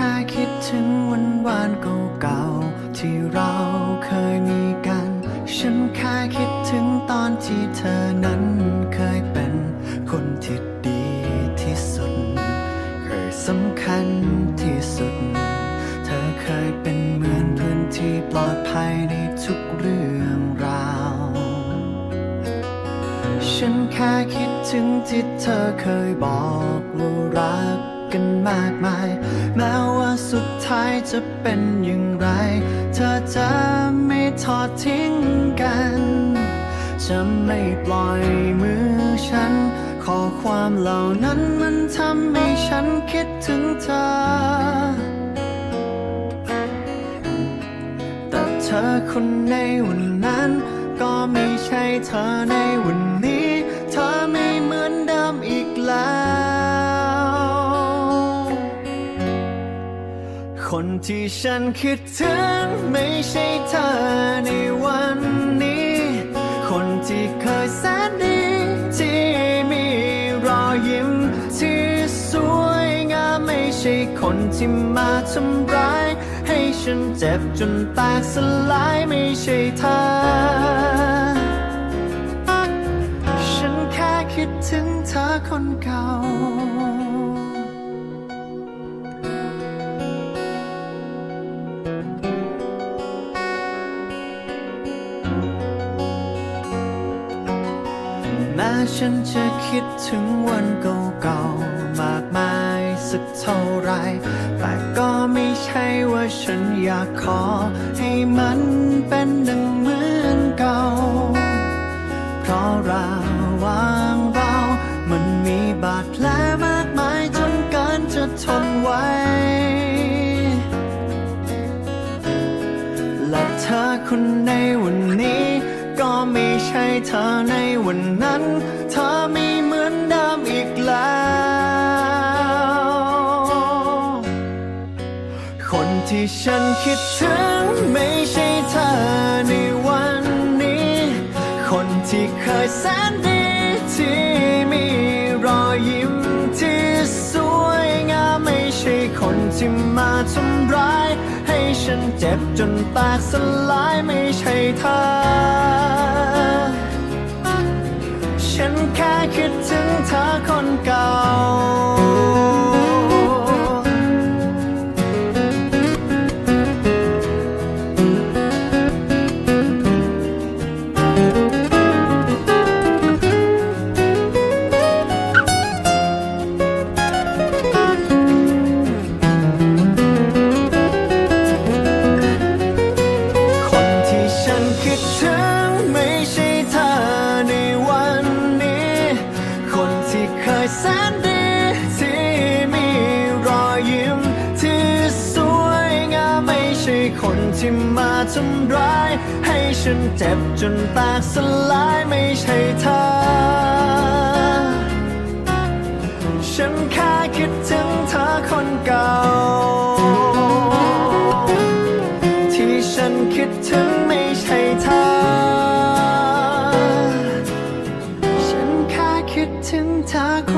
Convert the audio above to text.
แค่คิดถึงวันวานเก่าๆที่เราเคยมีกัน ฉันแค่คิดถึงตอนที่เธอนั้นเคยเป็นคนที่ดีที่สุด เคยสำคัญที่สุด เธอเคยเป็นเหมือนเพื่อนที่ปลอดภัยในทุกเรื่องราว ฉันแค่คิดถึงที่เธอเคยบอกว่ารัก กันมากมาย แม้ว่าสุดท้ายจะเป็นอย่างไร เธอจะไม่ทอดทิ้งกัน จะไม่ปล่อยมือฉัน ขอความเหล่านั้นมันทำให้ฉันคิดถึงเธอ แต่เธอคนในวันนั้น ก็ไม่ใช่เธอในวันนี้ เธอไม่เหมือนเดิม ที่ฉันคิดถึงไม่ใช่เธอในวันนี้ คนที่เคยแสนดีที่มีรอยยิ้มที่สวยงามไม่ใช่คนที่มาทำร้าย ให้ฉันเจ็บจนแตกสลาย แม้ฉันจะคิดถึงวันเก่าๆมากมายสักเท่าไร แต่ก็ไม่ใช่ว่าฉันอยากขอ ให้มันเป็นดังเหมือนเก่า เพราะราวางเรามันมีบาดแผลมากมายจนเกินจะทนไหวและเธอคนในวัน ใช่เธอในวันนั้น เธอไม่เหมือนเดิมอีกแล้ว คนที่ฉันคิดถึงไม่ใช่เธอในวันนี้ คนที่เคยแสนดีที่มีรอยยิ้มที่สวยงามไม่ใช่คนที่มาทำร้ายให้ฉันเจ็บจนแตกสลายไม่ใช่เธอ แค่คิดถึงเธอคนเก่า ที่มาทำร้าย ให้ฉันเจ็บจนตกสลายไม่ใช่เธอ ฉันแค่คิดถึงเธอคนเก่า ที่ฉันคิดถึงไม่ใช่เธอ ฉันแค่คิดถึงเธอคน